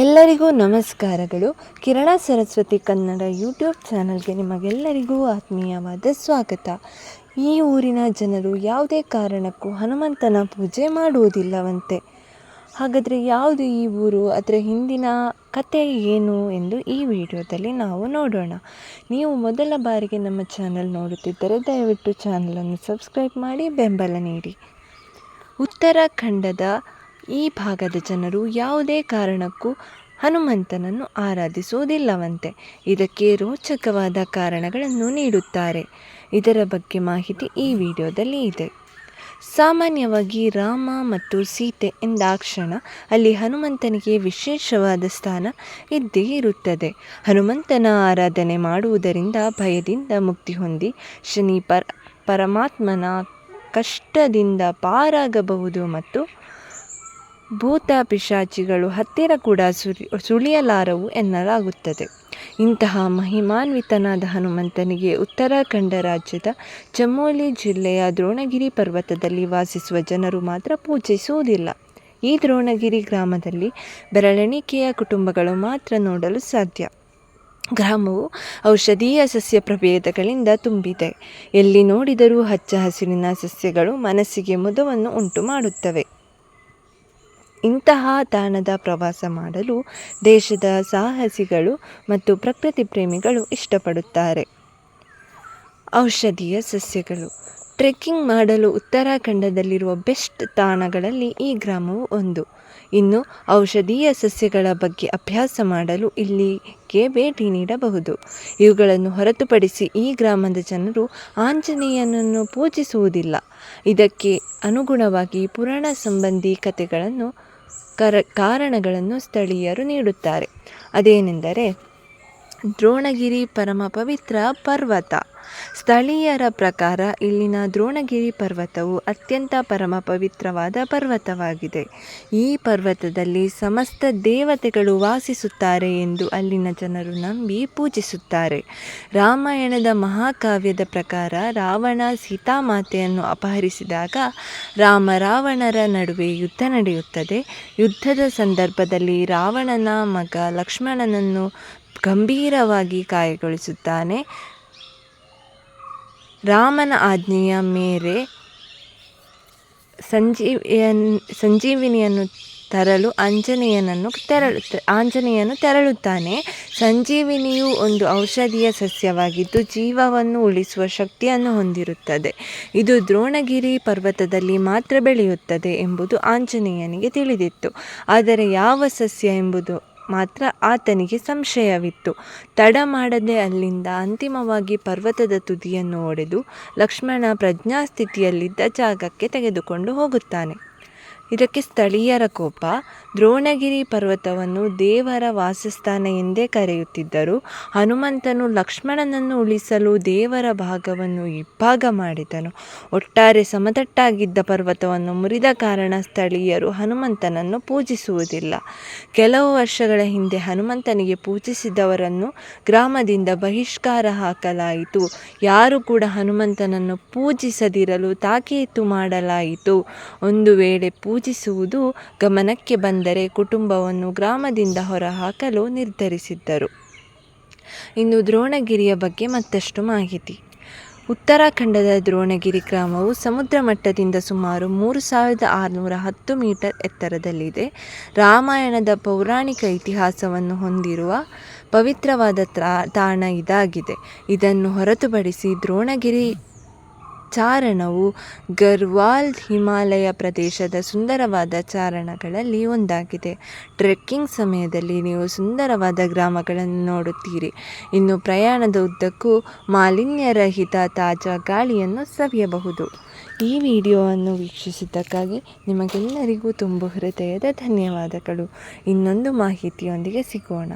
ಎಲ್ಲರಿಗೂ ನಮಸ್ಕಾರಗಳು. ಕಿರಣ ಸರಸ್ವತಿ ಕನ್ನಡ ಯೂಟ್ಯೂಬ್ ಚಾನಲ್ಗೆ ನಿಮಗೆಲ್ಲರಿಗೂ ಆತ್ಮೀಯವಾದ ಸ್ವಾಗತ. ಈ ಊರಿನ ಜನರು ಯಾವುದೇ ಕಾರಣಕ್ಕೂ ಹನುಮಂತನ ಪೂಜೆ ಮಾಡುವುದಿಲ್ಲವಂತೆ. ಹಾಗಾದರೆ ಯಾವುದು ಈ ಊರು? ಅದರ ಹಿಂದಿನ ಕತೆ ಏನು ಎಂದು ಈ ವಿಡಿಯೋದಲ್ಲಿ ನಾವು ನೋಡೋಣ. ನೀವು ಮೊದಲ ಬಾರಿಗೆ ನಮ್ಮ ಚಾನಲ್ ನೋಡುತ್ತಿದ್ದರೆ ದಯವಿಟ್ಟು ಚಾನಲನ್ನು ಸಬ್ಸ್ಕ್ರೈಬ್ ಮಾಡಿ ಬೆಂಬಲ ನೀಡಿ. ಉತ್ತರಾಖಂಡದ ಈ ಭಾಗದ ಜನರು ಯಾವುದೇ ಕಾರಣಕ್ಕೂ ಹನುಮಂತನನ್ನು ಆರಾಧಿಸುವುದಿಲ್ಲವಂತೆ. ಇದಕ್ಕೆ ರೋಚಕವಾದ ಕಾರಣಗಳನ್ನು ನೀಡುತ್ತಾರೆ. ಇದರ ಬಗ್ಗೆ ಮಾಹಿತಿ ಈ ವಿಡಿಯೋದಲ್ಲಿ ಇದೆ. ಸಾಮಾನ್ಯವಾಗಿ ರಾಮ ಮತ್ತು ಸೀತೆ ಎಂದಾಕ್ಷಣ ಅಲ್ಲಿ ಹನುಮಂತನಿಗೆ ವಿಶೇಷವಾದ ಸ್ಥಾನ ಇದ್ದೇ ಇರುತ್ತದೆ. ಹನುಮಂತನ ಆರಾಧನೆ ಮಾಡುವುದರಿಂದ ಭಯದಿಂದ ಮುಕ್ತಿ ಹೊಂದಿ ಶನಿ ಪರ, ಪರಮಾತ್ಮನ ಕಷ್ಟದಿಂದ ಪಾರಾಗಬಹುದು ಮತ್ತು ಭೂತ ಪಿಶಾಚಿಗಳು ಹತ್ತಿರ ಕೂಡ ಸುರಿ ಸುಳಿಯಲಾರವು ಎನ್ನಲಾಗುತ್ತದೆ. ಇಂತಹ ಮಹಿಮಾನ್ವಿತನಾದ ಹನುಮಂತನಿಗೆ ಉತ್ತರಾಖಂಡ ರಾಜ್ಯದ ಚಮೋಲಿ ಜಿಲ್ಲೆಯ ದ್ರೋಣಗಿರಿ ಪರ್ವತದಲ್ಲಿ ವಾಸಿಸುವ ಜನರು ಮಾತ್ರ ಪೂಜಿಸುವುದಿಲ್ಲ. ಈ ದ್ರೋಣಗಿರಿ ಗ್ರಾಮದಲ್ಲಿ ಬೆರಳೆಣಿಕೆಯ ಕುಟುಂಬಗಳು ಮಾತ್ರ ನೋಡಲು ಸಾಧ್ಯ. ಗ್ರಾಮವು ಔಷಧೀಯ ಸಸ್ಯ ಪ್ರಭೇದಗಳಿಂದ ತುಂಬಿದೆ. ಎಲ್ಲಿ ನೋಡಿದರೂ ಹಚ್ಚ ಹಸಿರಿನ ಸಸ್ಯಗಳು ಮನಸ್ಸಿಗೆ ಮುದವನ್ನು ಉಂಟು ಮಾಡುತ್ತವೆ ಇಂತಹ ತಾಣದ ಪ್ರವಾಸ ಮಾಡಲು ದೇಶದ ಸಾಹಸಿಗಳು ಮತ್ತು ಪ್ರಕೃತಿ ಪ್ರೇಮಿಗಳು ಇಷ್ಟಪಡುತ್ತಾರೆ. ಔಷಧೀಯ ಸಸ್ಯಗಳು. ಟ್ರೆಕ್ಕಿಂಗ್ ಮಾಡಲು ಉತ್ತರಾಖಂಡದಲ್ಲಿರುವ ಬೆಸ್ಟ್ ತಾಣಗಳಲ್ಲಿ ಈ ಗ್ರಾಮವು ಒಂದು. ಇನ್ನು ಔಷಧೀಯ ಸಸ್ಯಗಳ ಬಗ್ಗೆ ಅಭ್ಯಾಸ ಮಾಡಲು ಇಲ್ಲಿಗೆ ಭೇಟಿ ನೀಡಬಹುದು. ಇವುಗಳನ್ನು ಹೊರತುಪಡಿಸಿ ಈ ಗ್ರಾಮದ ಜನರು ಆಂಜನೇಯನನ್ನು ಪೂಜಿಸುವುದಿಲ್ಲ. ಇದಕ್ಕೆ ಅನುಗುಣವಾಗಿ ಪುರಾಣ ಸಂಬಂಧಿ ಕಥೆಗಳನ್ನು ಕರ ಕಾರಣಗಳನ್ನು ಸ್ಥಳೀಯರು ನೀಡುತ್ತಾರೆ. ಅದೇನೆಂದರೆ ದ್ರೋಣಗಿರಿ ಪರಮ ಪವಿತ್ರ ಪರ್ವತ. ಸ್ಥಳೀಯರ ಪ್ರಕಾರ ಇಲ್ಲಿನ ದ್ರೋಣಗಿರಿ ಪರ್ವತವು ಅತ್ಯಂತ ಪರಮ ಪವಿತ್ರವಾದ ಪರ್ವತವಾಗಿದೆ. ಈ ಪರ್ವತದಲ್ಲಿ ಸಮಸ್ತ ದೇವತೆಗಳು ವಾಸಿಸುತ್ತಾರೆ ಎಂದು ಅಲ್ಲಿನ ಜನರು ನಂಬಿ ಪೂಜಿಸುತ್ತಾರೆ. ರಾಮಾಯಣದ ಮಹಾಕಾವ್ಯದ ಪ್ರಕಾರ ರಾವಣ ಸೀತಾಮಾತೆಯನ್ನು ಅಪಹರಿಸಿದಾಗ ರಾಮ ರಾವಣರ ನಡುವೆ ಯುದ್ಧ ನಡೆಯುತ್ತದೆ. ಯುದ್ಧದ ಸಂದರ್ಭದಲ್ಲಿ ರಾವಣನ ಮಗ ಲಕ್ಷ್ಮಣನನ್ನು ಗಂಭೀರವಾಗಿ ಗಾಯಗೊಳಿಸುತ್ತಾನೆ ರಾಮನ ಆಜ್ಞೆಯ ಮೇರೆ ಸಂಜೀವಿಯನ್, ಸಂಜೀವಿನಿಯನ್ನು ತರಲು ಆಂಜನೇಯನನ್ನು ತೆರಳು, ಆಂಜನೇಯನು ತೆರಳುತ್ತಾನೆ. ಸಂಜೀವಿನಿಯು ಒಂದು ಔಷಧೀಯ ಸಸ್ಯವಾಗಿದ್ದು ಜೀವವನ್ನು ಉಳಿಸುವ ಶಕ್ತಿಯನ್ನು ಹೊಂದಿರುತ್ತದೆ. ಇದು ದ್ರೋಣಗಿರಿ ಪರ್ವತದಲ್ಲಿ ಮಾತ್ರ ಬೆಳೆಯುತ್ತದೆ ಎಂಬುದು ಆಂಜನೇಯನಿಗೆ ತಿಳಿದಿತ್ತು. ಆದರೆ ಯಾವ ಸಸ್ಯ ಎಂಬುದು ಮಾತ್ರ ಆತನಿಗೆ ಸಂಶಯವಿತ್ತು. ತಡ ಮಾಡದೆ ಅಲ್ಲಿಂದ ಅಂತಿಮವಾಗಿ ಪರ್ವತದ ತುದಿಯನ್ನು ಒಡೆದು ಲಕ್ಷ್ಮಣ ಪ್ರಜ್ಞಾಸ್ಥಿತಿಯಲ್ಲಿದ್ದ ಜಾಗಕ್ಕೆ ತೆಗೆದುಕೊಂಡು ಹೋಗುತ್ತಾನೆ. ಇದಕ್ಕೆ ಸ್ಥಳೀಯರ ಕೋಪ. ದ್ರೋಣಗಿರಿ ಪರ್ವತವನ್ನು ದೇವರ ವಾಸಸ್ಥಾನ ಎಂದೇ ಕರೆಯುತ್ತಿದ್ದರು. ಹನುಮಂತನು ಲಕ್ಷ್ಮಣನನ್ನು ಉಳಿಸಲು ದೇವರ ಭಾಗವನ್ನು ಇಬ್ಬಾಗ ಮಾಡಿದನು. ಒಟ್ಟಾರೆ ಸಮತಟ್ಟಾಗಿದ್ದ ಪರ್ವತವನ್ನು ಮುರಿದ ಕಾರಣ ಸ್ಥಳೀಯರು ಹನುಮಂತನನ್ನು ಪೂಜಿಸುವುದಿಲ್ಲ. ಕೆಲವು ವರ್ಷಗಳ ಹಿಂದೆ ಹನುಮಂತನಿಗೆ ಪೂಜಿಸಿದವರನ್ನು ಗ್ರಾಮದಿಂದ ಬಹಿಷ್ಕಾರ ಹಾಕಲಾಯಿತು. ಯಾರು ಕೂಡ ಹನುಮಂತನನ್ನು ಪೂಜಿಸದಿರಲು ತಾಕೀತು ಮಾಡಲಾಯಿತು. ಒಂದು ವೇಳೆ ಪೂಜಿಸುವುದು ಗಮನಕ್ಕೆ ಬಂದರೆ ಕುಟುಂಬವನ್ನು ಗ್ರಾಮದಿಂದ ಹೊರಹಾಕಲು ನಿರ್ಧರಿಸಿದ್ದರು. ಇನ್ನು ದ್ರೋಣಗಿರಿಯ ಬಗ್ಗೆ ಮತ್ತಷ್ಟು ಮಾಹಿತಿ. ಉತ್ತರಾಖಂಡದ ದ್ರೋಣಗಿರಿ ಗ್ರಾಮವು ಸಮುದ್ರ ಮಟ್ಟದಿಂದ ಸುಮಾರು ಮೂರು ಸಾವಿರದ ಆರುನೂರ ಹತ್ತು ಮೀಟರ್ ಎತ್ತರದಲ್ಲಿದೆ. ರಾಮಾಯಣದ ಪೌರಾಣಿಕ ಇತಿಹಾಸವನ್ನು ಹೊಂದಿರುವ ಪವಿತ್ರವಾದ ತಾಣ ಇದಾಗಿದೆ. ಇದನ್ನು ಹೊರತುಪಡಿಸಿ ದ್ರೋಣಗಿರಿ ಚಾರಣವು ಗರ್ವಾಲ್ ಹಿಮಾಲಯ ಪ್ರದೇಶದ ಸುಂದರವಾದ ಚಾರಣಗಳಲ್ಲಿ ಒಂದಾಗಿದೆ. ಟ್ರೆಕ್ಕಿಂಗ್ ಸಮಯದಲ್ಲಿ ನೀವು ಸುಂದರವಾದ ಗ್ರಾಮಗಳನ್ನು ನೋಡುತ್ತೀರಿ. ಇನ್ನು ಪ್ರಯಾಣದ ಉದ್ದಕ್ಕೂ ಮಾಲಿನ್ಯರಹಿತ ತಾಜಾ ಗಾಳಿಯನ್ನು ಸವಿಯಬಹುದು. ಈ ವಿಡಿಯೋವನ್ನು ವೀಕ್ಷಿಸಿದ್ದಕ್ಕಾಗಿ ನಿಮಗೆಲ್ಲರಿಗೂ ತುಂಬ ಹೃದಯದ ಧನ್ಯವಾದಗಳು. ಇನ್ನೊಂದು ಮಾಹಿತಿಯೊಂದಿಗೆ ಸಿಗೋಣ.